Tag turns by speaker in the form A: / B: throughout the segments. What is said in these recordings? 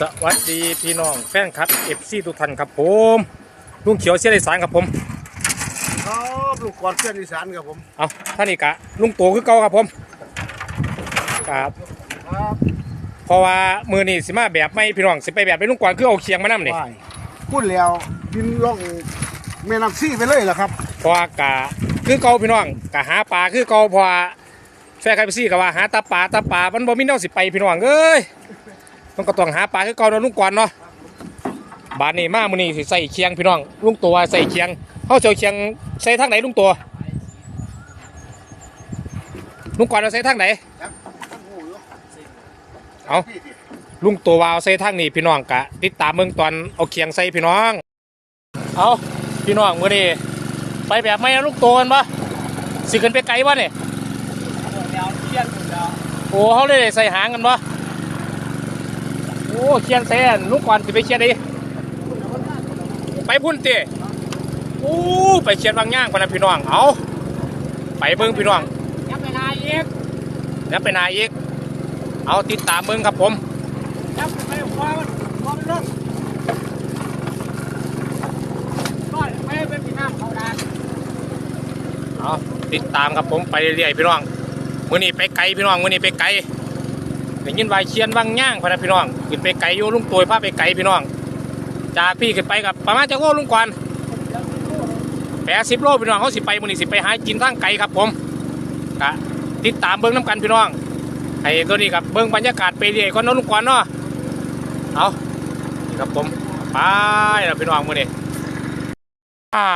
A: สวัสดีพี่น้องแฟนครับเอฟซีทุกท่านครับผมลุงเขียวเสียได้สารครับผม
B: ครับลูกกอดเพื่อนอีสานครับผม
A: เอาท่านนี่กะลุงโตคือเก่าครับผมครับ
B: ครับ
A: เพราะว่ามือนี่สิมาแบบไม่พี่น้องสิไปแบบเป็นลุงกวนคือเอาเคียงมานํนี่
B: ว่ายพูดแล้วบินล่องแม่น้ำซี่ไปเลยเหรอครับ
A: เพราะว่ากะคือเก่าพี่น้องกะหาปลาคือเก่าเพราะว่าแฟนใครไปซี่ก็ว่าหาตาปลาตาปลามันบ่มีแนวสิไปพี่น้องเอ้ย มันก็ต้องหาปลาคือเก่าเนาะลุงกวนเนาะบานนี้มามื้อนี้สิใส่เคียงพี่น้องลุงตัวใส่เคียงเฮาสิเอาเคียงใส่ทางไหนลุงตัวลุงกวนเอาใส่ทางไหนเอาลุงตัววาวใส่ทางนี้พี่น้องกะติดตามเมืองตอนเอาเคียงใส่พี่น้อง เอาพี่น้องมื้อนี้ไปแบบไม่ลูกตัวกันปะสิขึ้นไปไกลปะเนี่ยโอ้เขาเลยได้ใส่หางกันปะ อ้เคียนใส่อันลุงก่อนสิไปเคียนดิไปพุ่นเตะโอ้ไปเคียนบางย่างพะนะพี่น้องเอาไปเบิ่งพี่น้อง
C: ยับไปนายอีก
A: แล้วไปนายอีกเอาติดตามเบิ่งครับผม
C: ยับไปคว้ามันคว้ามันรถก้อนไม่เป็นพี่น้ำเขาดาน
A: เอาติดตามครับผมไปเรื่อยๆพี่น้องมื้อนี้ไปไกลพี่น้องมื้อนี้ไปไกล ได้ยินว่าเชียนวังย่างพนะพี่น้องขึ้นไปไกลอยู่ลุงตัวพาไปไกลพี่น้องจากพี่ขึ้นไปกับประมาณจะโลลุงกวนแปดสิบโลพี่น้องเขาสิไปมื้อนี้สิไปหากินทางไกลครับผมกะติดตามเบิ้งน้ำกันพี่น้องให้ตัวนี้กับเบิ้งบรรยากาศไปเรื่อยก่นเนาะลุงกวนเนาะเอานี่ครับผมไปแล้วพี่น้องมือนี้อ่า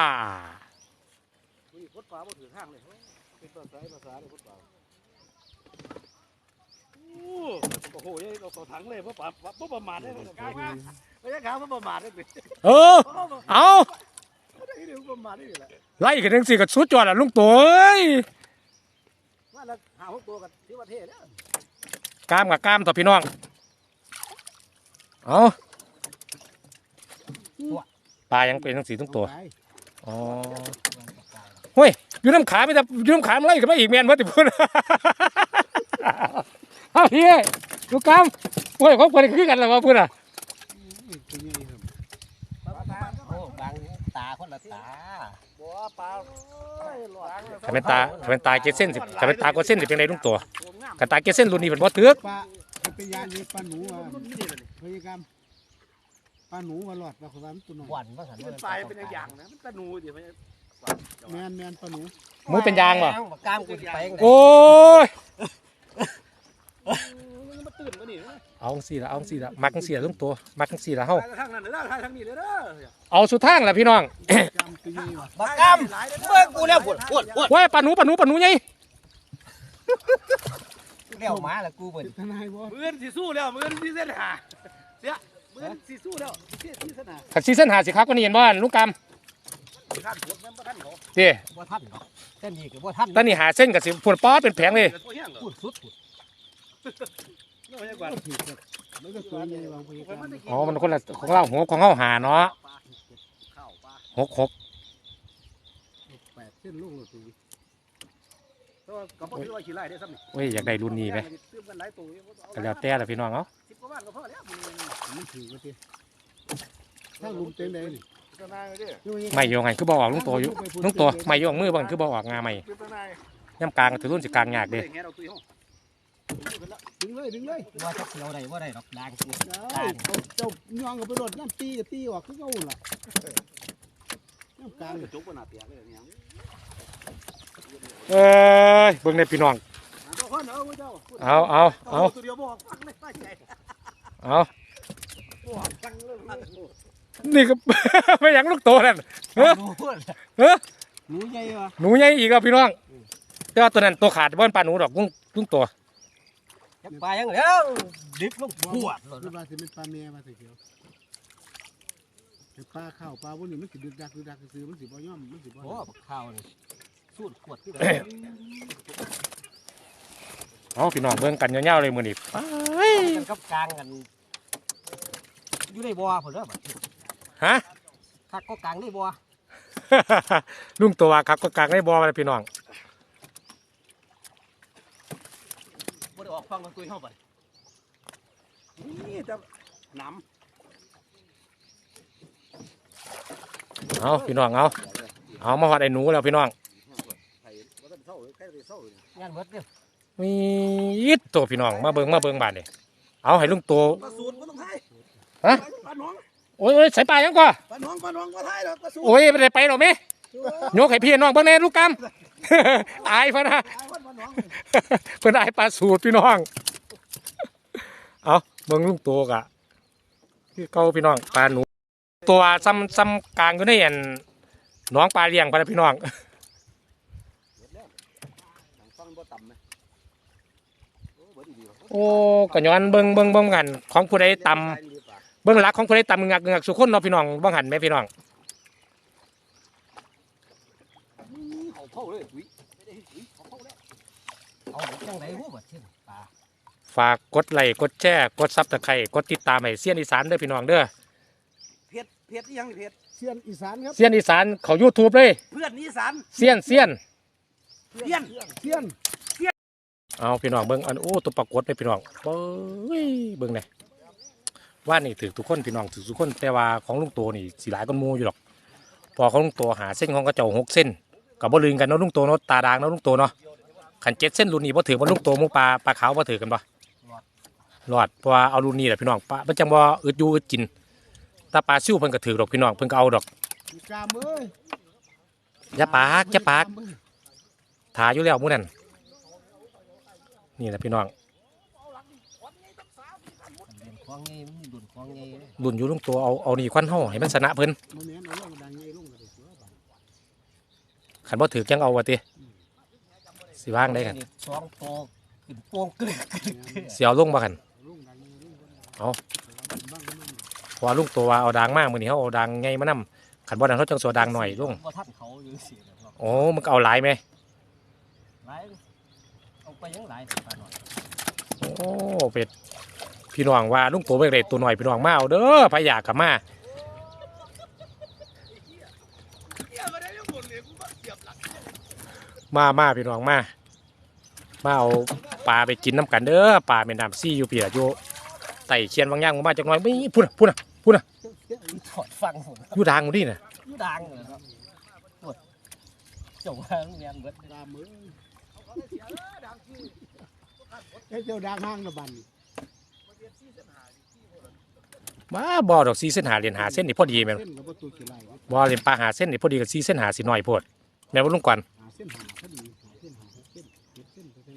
B: โอ้โหเราต่อถังเลยเพราะปลาเพราะประมาทได้เลยกลายมาไม่ใช่ขาเพราะประมาทได้เลย
A: เออเอา
B: ได้เอาไล่
A: กันทั้งสี่กับสุดจอดละลุงตัวเอ้ย
B: ว่าเราหาพวกตัวกันที่ประเทศแล้ว
A: กล้ามกับกล้ามต่อพี่น้อง เอาปลายังเป็นทั้งสี่ทุกตัว อ๋อเฮ้ยอยู่น้ำขาไม่แต่อยู่น้ำขามันไล่กันมาอีกแมนเพื่อนติพูด เอาพี่ดูกล้ามเฮ้ยเขาเปิดคือกันแล้วว่าพูดอะ
C: โอ้บางตาคนละตา
B: บัวปลา
A: ถ้าเป็นตาถ้าเป็นตาเกศเส้นสิถ้าเป็นตากดเส้นสิเป็นไรลุงตัวกันตาเกศเส้นรุ่นนี้เป็นบ่เถือก
D: ปลาเป็นยานนี้ปลาหนูอะพยายามปลาหนูมาหลอดปลาขวานตัวน้อย
C: หวันว่าสัน
B: มันตายเป็นอย่างนะมันตะนูเดี๋ยวมัน
D: แมนแมนปลาหนู
A: หมูเป็นยางบ่
C: กล้ามกูสิไป
A: โอ้ย
B: มัน ตื่นมานี่
A: เอาจังสี่ละเอาจังสี่ละมักจังสี่ละลุงตัวมักจังสี่ละเฮา
B: ทางนั้นเลยทางนี้เลยเด้อ
A: เอาสุดทางละพี่น้อง
D: จำตัวนี้ว่ะ
C: บักกล้ามเบิ่งกูแล้วปวดปวดปวด
A: ว้ยปลาหนูปลาหนูปลาหนูไง
C: เลี้ยวมาแล้วกูเบิ่ง
D: ทนายบ่
B: มือนสีสู้แล้วมือนสีเส้นหาเสียมือนสีสู้แล้วเสียสีเส้นหา
A: ขัดซีเส้นหาสิครับก็นี่เห็นบ่ลุงก
B: ท่านผมยังบ่ท่านเขาำ
A: เด้
C: บ่ทันหรอกเส้นนี้ก็บ่ทัน
A: ตอนนี้หาเส้นกับสิผลป๊อดเป็นแผงเลย
B: เกิดตัวเฮี้ยงเหรอ
C: พูดสุด
D: อ๋
A: อ มันคนละของเราหัวของเราหาเนาะ
B: ข้าวปลา
A: หกหก
D: แปดเส้นลูกเลยตัว
B: ตัวกับพวกที่ว่าขี้ไล่ได้ซ้ำนี่
A: เว้ยอยากได้รุ่นนี้ไหม
B: กัน
A: แล้วแต่ละพี่น้องเนาะ
B: สิบกว่าบาทก็พอแล้ว
D: มันถือว่าทีถ้าลุงเต็มเลย
A: ไม่โยงไงคือบอกลุงตัวอยู่ลุงตัวไม่โยงมือบ่อนคือบออกงาไม่
B: เป็นตัวนาย
A: ย่ำกลางถือรุ่นสิกลางยากเด้
D: ดึงเลยดึงเลย
C: ว่าจะเกี่ยวได้บ่ได้หรอกดางกู
D: ได้เอาเจ้าย่องกับไปรดน้ำตีกับตีออกคือเก่าล่ะน้ำกลาง
B: จุกกันหนาเตียเลยเนี่ย
A: เอ้ยเบิ่งในพี่น้อง
B: ตัวคนเอาเจ้า
A: เอาเอาเอา
B: ตัวเดียวบอกฟังไม่ใช่
A: เอา
B: บอกฟังเลย
A: นี่ก็ไม่หยังลูกโตนั่นเฮ้อ
C: รู้
A: เฮ้อ
D: หนูใหญ่ว่ะ
A: หนูใหญ่อีกอะพี่น้องแต่ว่าตัวนั้นตัวขาดบ่อนปลาหนูดอกลุงลุงตัว
C: ไปยังแล้วดิบลงปวด
D: หรือว่าสิเป็นปลาเมียมาสิเขียวแต่ปลาข้าวปลาพวกนี้มันสิดึกดักดึกดักซื้อมันสิบ่ย่อมมันสิบ่
C: โอ้บักข้าวนี่สูดขวดที่ไหน
A: เอาพี่น้องเบิ่งกันยาวๆเลยมื้อนี้
C: กันกับกลางกันอยู่ในบ่อพุ่นเด้อบัด
A: ฮะ
C: คักก็กลางในบ่อ
A: ลุงตัวครับก็กลางได้บ่เลยพี่น้อง
B: บ่ได้ออก ฟังกันตุ้ยห้องไปนี่จะน้
A: เอาพี่น้องเอาเอามาหอดไอ้หนูแล้วพี่น้องำ
B: ไผ่ว่าจะเศร้าใกล้จะเศร้า
C: งานเบิดเด้อ
A: มีดตัวพี่น้องมาเบิ่งมาเบิ่งบาดนี่เอาให้ลุงตัว
B: ปลาสูตรไม่ต้องไทย
A: ฮะ
B: ปลาหนอง
A: โอ้ยโอ้ยใส่ปลายังก่อ
B: ปลาหนองปลาหนองปลาไทยหรอกปลาสูตร
A: โอ้ยไม่ได้ไปหรอกแม่โยกให้พี่น้องเบิ่งแน่ลูกกำ อายพะนะ
B: เพิ่อนไอา
A: ยปลาสูตรพี่น้อง เอาเบิ่งลุงตัวกะคือเก่าพี่น้องปลาหนู ตัวซ้ำซ้ำกลางอยู่ในอันน้องปลาเลี้ยงพะนะพี่น้อง
B: โอ้บ่ดีดีว่ะ
A: โอ้ก็ย้อนเบิ่งเบิ่งเบิ่งกันของผู้ใดต่ำเบิ่งหลักของผู้ใดต่ำงักงักสุคนเนาะพี่น้องบ่หันไหมพี่น้อง
B: เขาเผาเลยอุ้ยไม่ได้อุ้ยเขาเผาแล้ว
C: เอาไปจังไดฮู้บ่เช่นปลา
A: ฝากกดไลค์กดแชร์กดซับตะไคร้กดติดตามให้เซียนอีสานเด้อพี่น้องเด้อ
B: เผ็ดเผ็ดอีหยังนี่เผ็ด
D: เสียนอีสานครับ
A: เซียนอีสานเขา YouTube เลย
B: เพื่อนอีสาน
A: เซียนเซียน
B: เพี้ยน
D: เสียน
A: เอาพี่น้องเบิ่งอันโอ้ตัวปรากฏไปพี่น้องเบ้ยเบิ่งเนี่ยว่านี่ถือทุกคนพี่น้องถือทุกคนแต่ว่าของลุงโตนี่สิหลายก้อนหมูอยู่หรอก พอของลุงโตหาเส้นของกระเจ้าหกเส้นกับบ่ลืมกันเนาะลุงโตเนาะตาดางเนาะลุงโตเนาะ ขันเจ็ดเส้นรุ่นนี้บ่ถือว่าลุงโตหมูปลาปลาขาวบ่ถือกันบ่รอดเพราะว่าเอารุ่นนี้แหละพี่น้องปลามันจังบ่อึดอยู่อึดกินถ้าปลาซิ่วเพิ่นก็ถือดอกพี่น้องเพิ่นก็เอาดอก
D: อีกามเอ้ย
A: อย่าปากอย่าปากถาอยู่แล้วหมู่นั่นนี่แหละพี่น้อง
C: เลี้ยงของไงมันมีดุนของไงเด้อ
A: รุ่นอยู่ลุงโตเอาเอานี่ควันเฮาให้มันชนะเพิ่น
D: โมเมนต์เอาลงดังใหญ่ลงก็ได้เสือบัด
A: ขันบ่ถือจังเอาวะติ สิว่างได้กัน
C: นี่สองโตขึ้นโป่งกลึกกลึกกลึก
A: เสียวลงบ่กัน
D: ลงดังใหญ่ลง
A: เอา
D: บ้างก็มัน
A: เพราะว่าลุงตัวว่าเอาดังมากมื้อนี้เฮาเอาดังไงมานํขันบ่ดังเขาจังสัวดังหน่อยลง
C: บ่ทันเขาอยู่สิเนาะ
A: โอ้มันก็เอาหลายไหม
C: หลายเอาไปยังหลายปลาหน่อย
A: โอ้เป็ดพี่น้องว่าลุงตัวเบิ่งได้ตัวหน่อยพี่น้องมาเอาเด้อพะยากกลับมา มามาพี่น้องมา มาเอาปลาไปกินน้ำกันเด้อปลาแม่น้ำซี่อยู่เปียอยู่ไต่เคียนบางอย่างมาจักหน่อยไม่พุ่นน่ะพุ่นน่ะพุ่นน่ะ
C: ถอดฟังผม
A: อยู่ดังอยู่นี่น่ะ
C: อยู่ดังเลยครับปวดเจ้าว่าเรียนเบิด
D: กามเอ้ยไอ้เจ้าดังห้างนะบัดน
A: มาบ่ดอกซีเส้นหาเหรียญหาเส้นนี่พอดีแม่น
D: เส้นกับประตูกี่ไรครับ
A: บ่เหรียญปลาหาเส้นนี่พอดีกับซีเส้นหาสิน้อยโพดแม่นบ่ลุงก่อน
D: หาเส้นหาพอดีหาเส้นหาหกเส้นเจ็ดเส้นก็ได้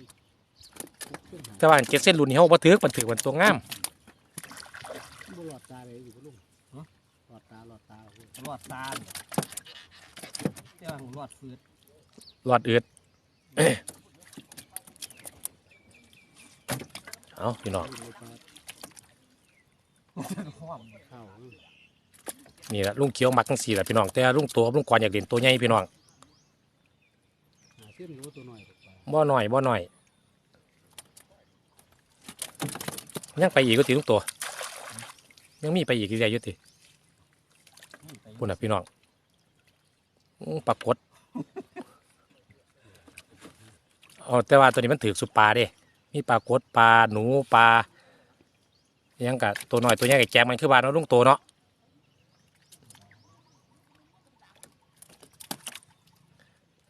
D: หกเส้นหา
A: แต่ว่าอันเจ็ดเส้นรุ่นนี้เฮาบ่ถือมันถือมันตัวงาม
D: บ่หลอดตาเลยอยู่กับลุงหลอดตาหลอดตาโอ้โห
C: รอดตาเนี่ยเจ้าหัวรอดเฟือด
A: หลอดอืดเอาพี่น้อง
D: เลยปลา
C: ห้อม
D: ข้า
A: นี่แหละลุงเขียวมักจังซี่แหละพี่น้องแต่ลุงตัวลุงก่อนอยากเล่นตัวใหญ่พี่น้อง
D: เส้นรู้ตัวหน่อย
A: บ่น้อยบ่น้อย ยังไปอีกก็ติลุงตัว ยังมีไปอีกอีกได้อยู่ติ
C: ป
A: พุ่นน่ะพี่น้องปรากฏเอาแต่ว่าตัวนี้มันถือสุปลาเด้มีปลากดปลาหนูปลายังกะตัวหน้อยตัวใหญ่กับแจมมันคือปลาเนาะลุงโตเนาะ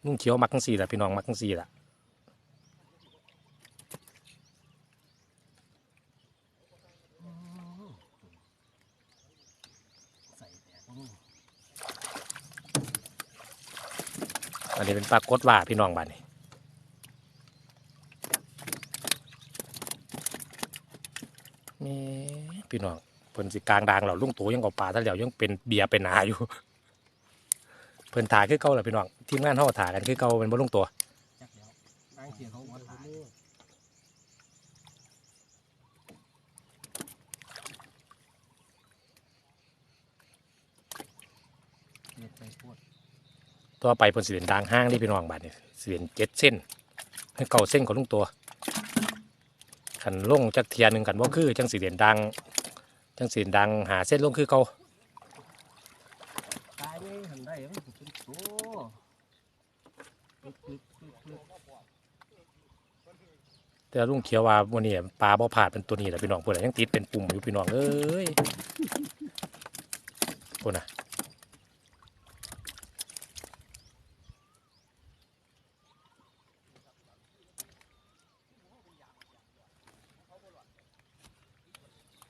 A: ลุงเขียวมักงสี่แหละพี่น้องมักงสีแหละ
C: ใส่แดดนี่
A: อันนี้เป็นปลากดว่าพี่น้องบ้านนี้แมีพี่น้องเพิ่นสิกลางดังเราลุงโตยังเอาปลาท่าเหลียวยังเป็นเบียเป็นนาอยู่ พิ่นถ่ายคือเก่าแหละพี่น้องทีมงานเฮาถ่ายกันคือเก่าเป็นบ่ลุงต
C: จักเดียวนางเสียเขาหัวถ่ายเด็ดไปปว
A: ไปเพิ่นสิเล่นดังห้างนี่พี่น้องบ้านนี้สิเล่นเจ็ดเส้นให้เก่าเส้นของลุงตัวขันลงจักเทียนหนึ่งกันบ่คือจังสิเล่นดังจังสิเล่นดังหาเส้นลงคือเก่า
C: ตายไม่หันได้นเป็น โตปึ๊กปึ๊กปึ๊กปึ๊ก
A: แต่ลุงเขียวว่าวันนี้ปลาบ่ผาดเป็นตัวนี้แหละพี่น้องพวกนั้ยังติดเป็นปุ่มอยู่พี่น้องเอ้ยพวกน่ะ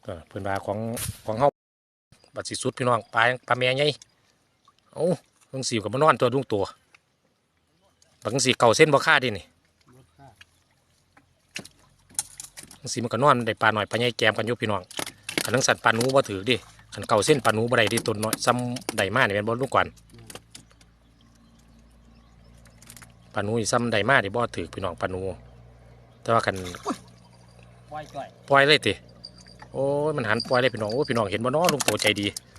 A: เออเพิ่อนว่าของของเฮาบัดสิสุดพี่น้องปลาปลาแม่ใหญ่เอ้าเพิ่งสิวกับมานอนตัวลุงตัวบางสีเก่าเส้นบ่ค่าดินี่
D: รถค่า
A: จังสีมันก็นอนได้ปลาหน่อยปลาใหญ่แกมกันอยู่พี่น้องขันทั้งสัตว์ปลาหนูบ่ถือดิขันเก่าเส้นปลาหนูบ่ได้ดิตัวน้อยซ้ำได้มากนี่เป็นบ่ลูกก่อนปลาหนูนี่ซ้ำได้มากนี่บ่ถือพี่น้องปลาหนู แต่ว่ากัน
C: ปล่อยจ่อย
A: ปล่อยเลยติโอ้ยมันหันปล่อยเลยพี่น้องโอ้ยพี่น้องเห็นบ่เนาะลุงโตใจดี
C: ป